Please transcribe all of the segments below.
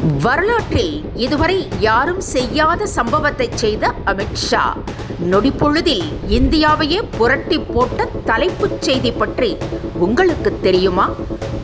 வரலாற்றில் இதுவரை யாரும் செய்யாத சம்பவத்தை செய்த அமித்ஷா நொடிப்பொழுதில் இந்தியாவையே புரட்டி போட்ட தலைப்புச் செய்தி பற்றி உங்களுக்கு தெரியுமா?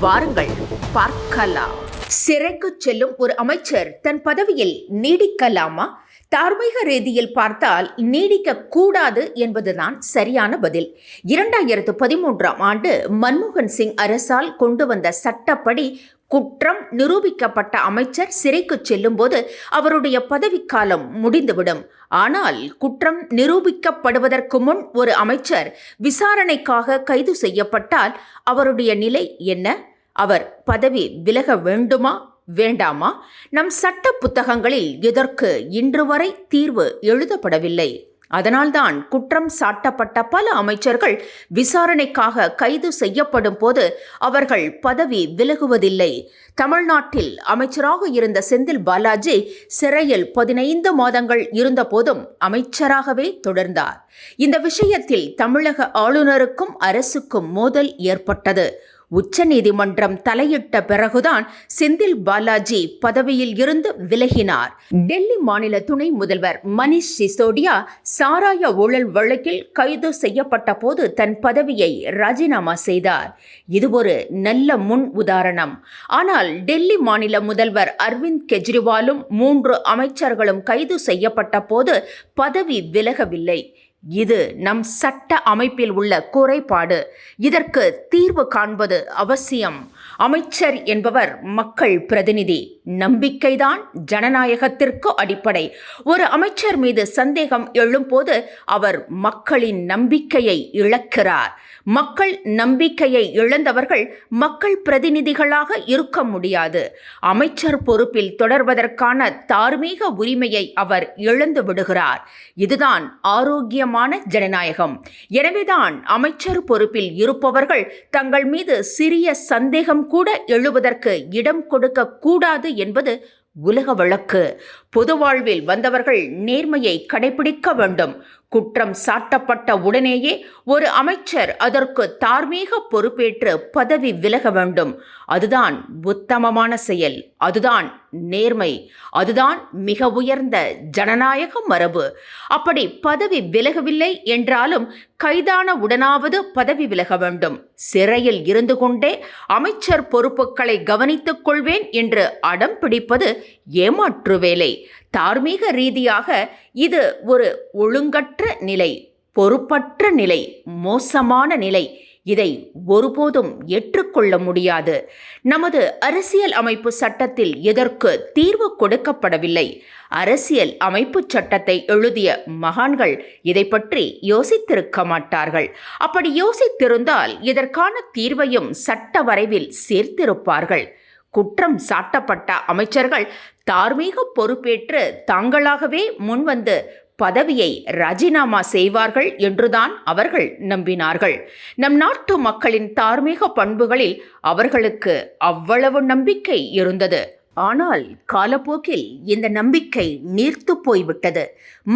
வாருங்கள் பார்க்கலாம். சிறைக்கு செல்லும் ஒரு அமைச்சர் தன் பதவியில் நீடிக்கலாமா? தார்மீக ரீதியில் பார்த்தால் நீடிக்க கூடாது என்பதுதான் சரியான பதில். இரண்டாயிரத்து பதிமூன்றாம் ஆண்டு மன்மோகன் சிங் அரசால் கொண்டு வந்த சட்டப்படி குற்றம் நிரூபிக்கப்பட்ட அமைச்சர் சிறைக்கு செல்லும்போது அவருடைய பதவிக்காலம் முடிந்துவிடும். ஆனால் குற்றம் நிரூபிக்கப்படுவதற்கு முன் ஒரு அமைச்சர் விசாரணைக்காக கைது செய்யப்பட்டால் அவருடைய நிலை என்ன? அவர் பதவி விலக வேண்டுமா? வேண்டாமா? நம் சட்ட புத்தகங்களில் இதற்கு இன்று வரை தீர்வு எழுதப்படவில்லை. அதனால்தான் குற்றம் சாட்டப்பட்ட பல அமைச்சர்கள் விசாரணைக்காக கைது செய்யப்படும் போது அவர்கள் பதவி விலகுவதில்லை. தமிழ்நாட்டில் அமைச்சராக இருந்த செந்தில் பாலாஜி சிறையில் பதினைந்து மாதங்கள் இருந்தபோதும் அமைச்சராகவே தொடர்ந்தார். இந்த விஷயத்தில் தமிழக ஆளுநருக்கும் அரசுக்கும் மோதல் ஏற்பட்டது. உச்சநீதிமன்றம் தலையிட்ட பிறகுதான் செந்தில் பாலாஜி பதவியில் இருந்து விலகினார். டெல்லி மாநில துணை முதல்வர் மணிஷ் சிசோடியா சாராய ஊழல் வழக்கில் கைது செய்யப்பட்ட போது தன் பதவியை ராஜினாமா செய்தார். இது ஒரு நல்ல முன் உதாரணம். ஆனால் டெல்லி மாநில முதல்வர் அரவிந்த் கெஜ்ரிவாலும் மூன்று அமைச்சர்களும் கைது செய்யப்பட்ட போது பதவி விலகவில்லை. இது நம் சட்ட அமைப்பில் உள்ள குறைபாடு. இதற்கு தீர்வு காண்பது அவசியம். அமைச்சர் என்பவர் மக்கள் பிரதிநிதி. நம்பிக்கைதான் ஜனநாயகத்திற்கு அடிப்படை. ஒரு அமைச்சர் மீது சந்தேகம் எழும்போது அவர் மக்களின் நம்பிக்கையை இழக்கிறார். மக்கள் நம்பிக்கையை இழந்தவர்கள் மக்கள் பிரதிநிதிகளாக இருக்க முடியாது. அமைச்சர் பொறுப்பில் தொடர்வதற்கான தார்மீக உரிமையை அவர் இழந்து விடுகிறார். இதுதான் ஆரோக்கியமான ஜனநாயகம். எனவேதான் அமைச்சர் பொறுப்பில் இருப்பவர்கள் தங்கள் மீது சிறிய சந்தேகம் கூட எழுவதற்கு இடம் கொடுக்க கூடாது என்பது உலக வழக்கு. பொது வாழ்வில் வந்தவர்கள் நேர்மையை கடைபிடிக்க வேண்டும். குற்றம் சாட்டப்பட்ட உடனேயே ஒரு அமைச்சர் அதற்கு தார்மீக பொறுப்பேற்று பதவி விலக வேண்டும். அதுதான் உத்தமமான செயல். அதுதான் நேர்மை. அதுதான் மிக உயர்ந்த ஜனநாயக மரபு. அப்படி பதவி விலகவில்லை என்றாலும் கைதான உடனாவது பதவி விலக வேண்டும். சிறையில் இருந்து கொண்டே அமைச்சர் பொறுப்புகளை கவனித்துக் கொள்வேன் என்று அடம் பிடிப்பது ஏமாற்று வேலை. தார்மீக ரீதியாக இது ஒரு ஒழுங்கற்ற நிலை பொறுப்பற்ற நிலை மோசமான நிலை இதை ஒருபோதும் ஏற்றுக்கொள்ள முடியாது. நமது அரசியல் அமைப்பு சட்டத்தில் எதற்கு தீர்வு கொடுக்கப்படவில்லை? அரசியல் அமைப்பு சட்டத்தை எழுதிய மகான்கள் இதை பற்றி யோசித்திருக்க மாட்டார்கள். அப்படி யோசித்திருந்தால் இதற்கான தீர்வையும் சட்ட வரைவில் சேர்த்திருப்பார்கள். குற்றம் சாட்டப்பட்ட அமைச்சர்கள் தார்மீக பொறுப்பேற்று தாங்களாகவே முன்வந்து பதவியை ராஜினாமா செய்வார்கள் என்றுதான் அவர்கள் நம்பினார்கள். நம் நாட்டு மக்களின் தார்மீக பண்புகளில் அவர்களுக்கு அவ்வளவு நம்பிக்கை இருந்தது. ஆனால் காலப்போக்கில் இந்த நம்பிக்கை நீர்த்து போய்விட்டது.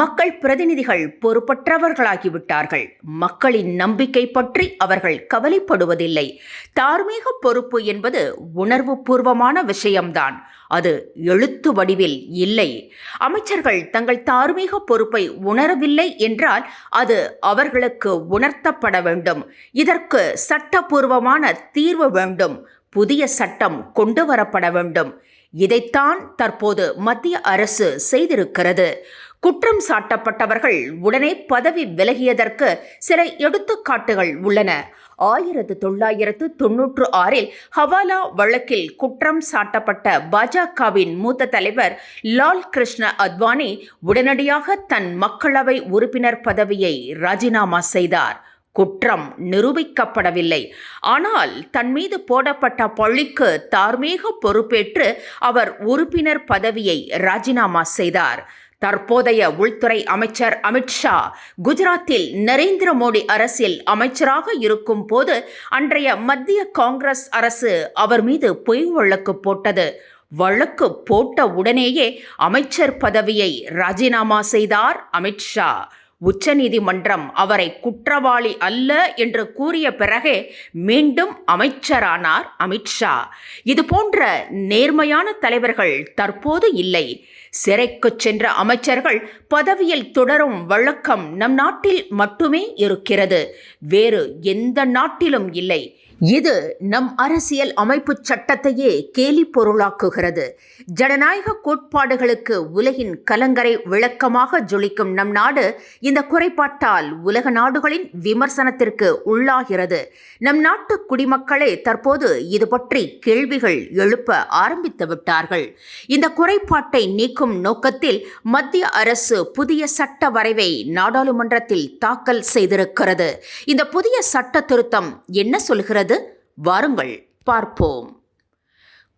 மக்கள் பிரதிநிதிகள் பொறுப்பற்றவர்களாகிவிட்டார்கள். மக்களின் நம்பிக்கை பற்றி அவர்கள் கவலைப்படுவதில்லை. தார்மீக பொறுப்பு என்பது உணர்வு பூர்வமான விஷயம்தான். அது எழுத்து வடிவில் இல்லை. அமைச்சர்கள் தங்கள் தார்மீக பொறுப்பை உணரவில்லை என்றால் அது அவர்களுக்கு உணர்த்தப்பட வேண்டும். இதற்கு சட்டபூர்வமான தீர்வு வேண்டும். புதிய சட்டம் கொண்டு வரப்பட வேண்டும். இதைத்தான் தற்போது மத்திய அரசு செய்திருக்கிறது. குற்றம் சாட்டப்பட்டவர்கள் உடனே பதவி விலகியதற்கு சில எடுத்துக்காட்டுகள் உள்ளன. ஆயிரத்து தொள்ளாயிரத்து தொன்னூற்று ஆறில் ஹவாலா வழக்கில் குற்றம் சாட்டப்பட்ட பாஜகவின் மூத்த தலைவர் லால் கிருஷ்ண அத்வானி உடனடியாக தன் மக்களவை உறுப்பினர் பதவியை ராஜினாமா செய்தார். குற்றம் நிரூபிக்கப்படவில்லை. ஆனால் தன் மீது போடப்பட்ட பழிக்கு தார்மீக பொறுப்பேற்று அவர் உறுப்பினர் பதவியை ராஜினாமா செய்தார். தற்போதைய உள்துறை அமைச்சர் அமித்ஷா குஜராத்தில் நரேந்திர மோடி அரசில் அமைச்சராக இருக்கும் போது அன்றைய மத்திய காங்கிரஸ் அரசு அவர் மீது பொய் வழக்கு போட்டது. வழக்கு போட்ட உடனேயே அமைச்சர் பதவியை ராஜினாமா செய்தார் அமித்ஷா உச்சநீதிமன்றம் அவரை குற்றவாளி அல்ல என்று கூறிய பிறகே மீண்டும் அமைச்சரானார் அமித்ஷா இது போன்ற நேர்மையான தலைவர்கள் தற்போது இல்லை. சிறைக்குச் சென்ற அமைச்சர்கள் பதவியில் தொடரும் வழக்கம் நம் நாட்டில் மட்டுமே இருக்கிறது. வேறு எந்த நாட்டிலும் இல்லை. இது நம் அரசியல் அமைப்பு சட்டத்தையே கேலி பொருளாக்குகிறது ஜனநாயக கோட்பாடுகளுக்கு உலகின் கலங்கரை விளக்கமாக ஜொலிக்கும் நம் நாடு இந்த குறைபாட்டால் உலக நாடுகளின் விமர்சனத்திற்கு உள்ளாகிறது. நம் நாட்டு குடிமக்களே தற்போது இது பற்றி கேள்விகள் எழுப்ப ஆரம்பித்து விட்டார்கள். இந்த குறைபாட்டை நீக்கும் நோக்கத்தில் மத்திய அரசு புதிய சட்ட வரைவை நாடாளுமன்றத்தில் தாக்கல் செய்திருக்கிறது. இந்த புதிய சட்ட திருத்தம் என்ன சொல்கிறது? வாருங்கள் பார்ப்போம்.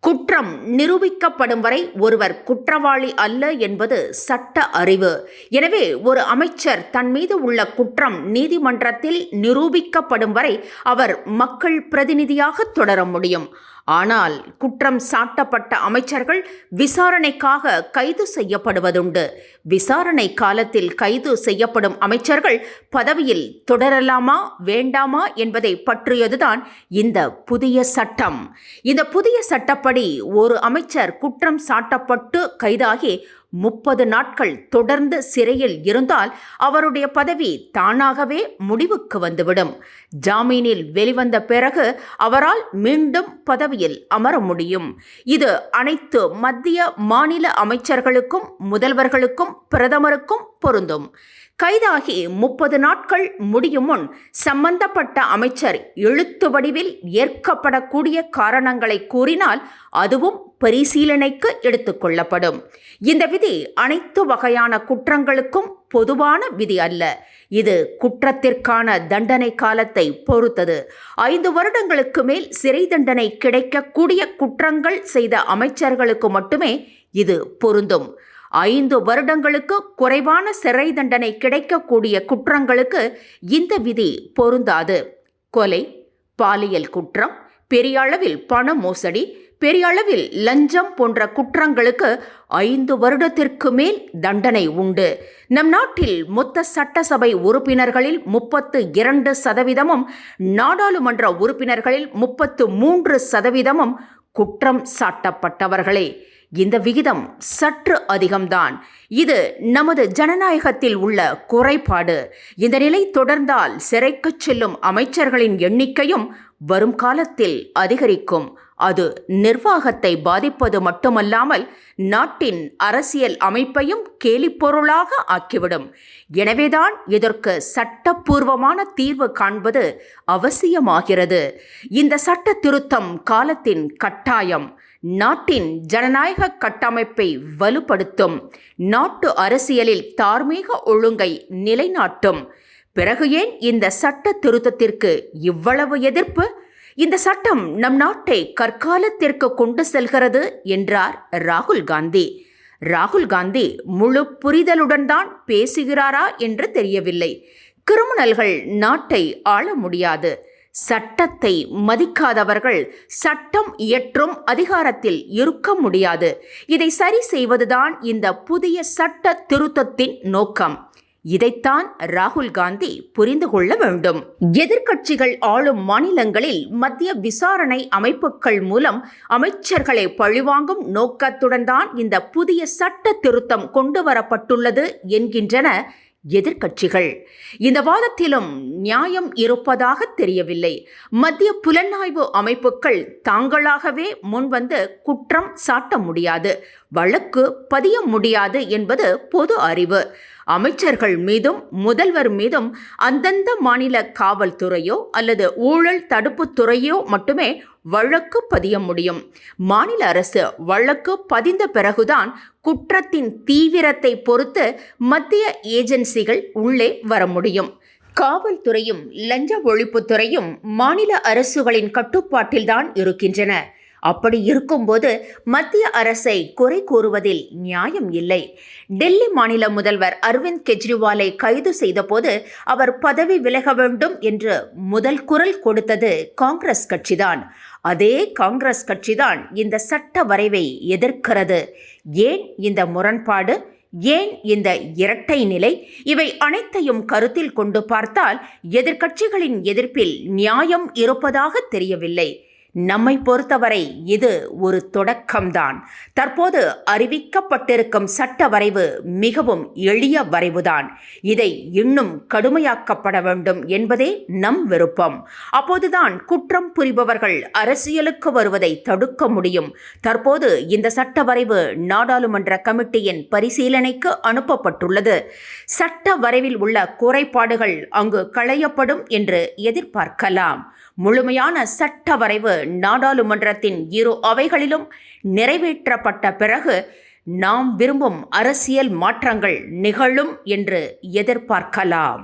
குற்றம் நிரூபிக்கப்படும் வரை ஒருவர் குற்றவாளி அல்ல என்பது சட்ட அறிவு. எனவே ஒரு அமைச்சர் தன் மீது உள்ள குற்றம் நீதிமன்றத்தில் நிரூபிக்கப்படும் வரை அவர் மக்கள் பிரதிநிதியாக தொடர முடியும். ஆனால் குற்றம் சாட்டப்பட்ட அமைச்சர்கள் விசாரணைக்காக கைது செய்யப்படுவதுண்டு. விசாரணை காலத்தில் கைது செய்யப்படும் அமைச்சர்கள் பதவியில் தொடரலாமா வேண்டாமா என்பதை பற்றியதுதான் இந்த புதிய சட்டம். இந்த புதிய சட்டப்படி ஒரு அமைச்சர் குற்றம் சாட்டப்பட்டு கைதாகி முப்பது நாட்கள் தொடர்ந்து சிறையில் இருந்தால் அவருடைய பதவி தானாகவே முடிவுக்கு வந்துவிடும். ஜாமீனில் வெளிவந்த பிறகு அவரால் மீண்டும் பதவியில் அமர முடியும். இது அனைத்து மத்திய மாநில அமைச்சர்களுக்கும் முதல்வர்களுக்கும் பிரதமருக்கும் பொருந்தும். கைதாகி முப்பது நாட்கள் முடியும் முன் சம்பந்தப்பட்ட அமைச்சர் எழுத்து வடிவில் ஏற்கப்படக்கூடிய காரணங்களை கூறினால் அதுவும் பரிசீலனைக்கு எடுத்துக்கொள்ளப்படும் இந்த விதி அனைத்து வகையான குற்றங்களுக்கும் பொதுவான விதி அல்ல. இது குற்றத்திற்கான தண்டனை காலத்தை பொறுத்தது. ஐந்து வருடங்களுக்கு மேல் சிறை தண்டனை கிடைக்கக்கூடிய குற்றங்கள் செய்த அமைச்சர்களுக்கு மட்டுமே இது பொருந்தும். ஐந்து வருடங்களுக்கு குறைவான சிறை தண்டனை கிடைக்கக்கூடிய குற்றங்களுக்கு இந்த விதி பொருந்தாது. கொலை பாலியல் குற்றம் பெரிய அளவில் பண மோசடி பெரிய அளவில் லஞ்சம் போன்ற குற்றங்களுக்கு ஐந்து வருடத்திற்கு மேல் தண்டனை உண்டு. நம் நாட்டில் மொத்த சட்டசபை உறுப்பினர்களில் முப்பத்து இரண்டு சதவீதமும் நாடாளுமன்ற உறுப்பினர்களில் முப்பத்து மூன்று சதவீதமும் குற்றம் சாட்டப்பட்டவர்களே இந்த விகிதம் சற்று அதிகம்தான். இது நமது ஜனநாயகத்தில் உள்ள குறைபாடு. இந்த நிலை தொடர்ந்தால் சிறைக்குச் செல்லும் அமைச்சர்களின் எண்ணிக்கையும் வரும் காலத்தில் அதிகரிக்கும். அது நிர்வாகத்தை பாதிப்பது மட்டுமல்லாமல் நாட்டின் அரசியல் அமைப்பையும் கேலிப்பொருளாக ஆக்கிவிடும். எனவேதான் இதற்கு சட்டப்பூர்வமான தீர்வு காண்பது அவசியமாகிறது. இந்த சட்ட திருத்தம் காலத்தின் கட்டாயம். நாட்டின் ஜனநாயக கட்டமைப்பை வலுப்படுத்தும். நாட்டு அரசியலில் தார்மீக ஒழுங்கை நிலைநாட்டும். பிறகு ஏன் இந்த சட்ட திருத்தத்திற்கு இவ்வளவு எதிர்ப்பு? இந்த சட்டம் நம் நாட்டை கற்காலத்திற்கு கொண்டு செல்கிறது என்றார் ராகுல் காந்தி. ராகுல் காந்தி முழு புரிதலுடன் தான் பேசுகிறாரா என்று தெரியவில்லை. கிரிமினல்கள் நாட்டை ஆள முடியாது. சட்டத்தை மதிக்காதவர்கள் சட்டம் இயற்றும் அதிகாரத்தில் இருக்க முடியாது. இதை சரி செய்வதுதான் இந்த புதிய சட்ட திருத்தத்தின் நோக்கம். இதைத்தான் ராகுல் காந்தி புரிந்து கொள்ள வேண்டும். எதிர்க்கட்சிகள் ஆளும் மாநிலங்களில் மத்திய விசாரணை அமைப்புகள் மூலம் அமைச்சர்களை பழிவாங்கும் நோக்கத்துடன் தான் இந்த புதிய சட்ட திருத்தம் கொண்டு வரப்பட்டுள்ளது என்கின்றன எதிர்க்கட்சிகள். இந்த வாதத்திலும் நியாயம் இருப்பதாக தெரியவில்லை. மத்திய புலனாய்வு அமைப்புகள் தாங்களாகவே முன்வந்து குற்றம் சாட்ட முடியாது. வழக்கு பதிய முடியாது என்பது பொது அறிவு. அமைச்சர்கள் மீதும் முதல்வர் மீதும் அந்தந்த மாநில காவல்துறையோ அல்லது ஊழல் தடுப்பு துறையோ மட்டுமே வழக்கு பதிய முடியும். மாநில அரசு வழக்கு பதிந்த பிறகுதான் குற்றத்தின் தீவிரத்தை பொறுத்து மத்திய ஏஜென்சிகள் உள்ளே வர முடியும். காவல்துறையும் லஞ்ச ஒழிப்புத்துறையும் மாநில அரசுகளின் கட்டுப்பாட்டில்தான் இருக்கின்றன. அப்படி இருக்கும்போது மத்திய அரசை குறை கூறுவதில் நியாயம் இல்லை. டெல்லி மாநில முதல்வர் அரவிந்த் கெஜ்ரிவாலை கைது செய்தபோது அவர் பதவி விலக வேண்டும் என்று முதல் குரல் கொடுத்தது காங்கிரஸ் கட்சிதான். அதே காங்கிரஸ் கட்சிதான் இந்த சட்ட வரைவை எதிர்க்கிறது. ஏன் இந்த முரண்பாடு? ஏன் இந்த இரட்டை நிலை? இவை அனைத்தையும் கருத்தில் கொண்டு பார்த்தால் எதிர்க்கட்சிகளின் எதிர்ப்பில் நியாயம் இருப்பதாக தெரியவில்லை. நம்மை பொறுத்தவரை இது ஒரு தொடக்கம்தான். தற்போது அறிவிக்கப்பட்டிருக்கும் சட்ட வரைவு மிகவும் எளிய வரைவுதான். இதை இன்னும் கடுமையாக்கப்பட வேண்டும் என்பதே நம் விருப்பம். அப்போதுதான் குற்றம் புரிபவர்கள் அரசியலுக்கு வருவதை தடுக்க முடியும். தற்போது இந்த சட்ட வரைவு நாடாளுமன்ற கமிட்டியின் பரிசீலனைக்கு அனுப்பப்பட்டுள்ளது. சட்ட வரைவில் உள்ள குறைபாடுகள் அங்கு களையப்படும் என்று எதிர்பார்க்கலாம். முழுமையான சட்ட வரைவு நாடாளுமன்றத்தின் இரு அவைகளிலும் நிறைவேற்றப்பட்ட பிறகு நாம் விரும்பும் அரசியல் மாற்றங்கள் நிகழும் என்று எதிர்பார்க்கலாம்.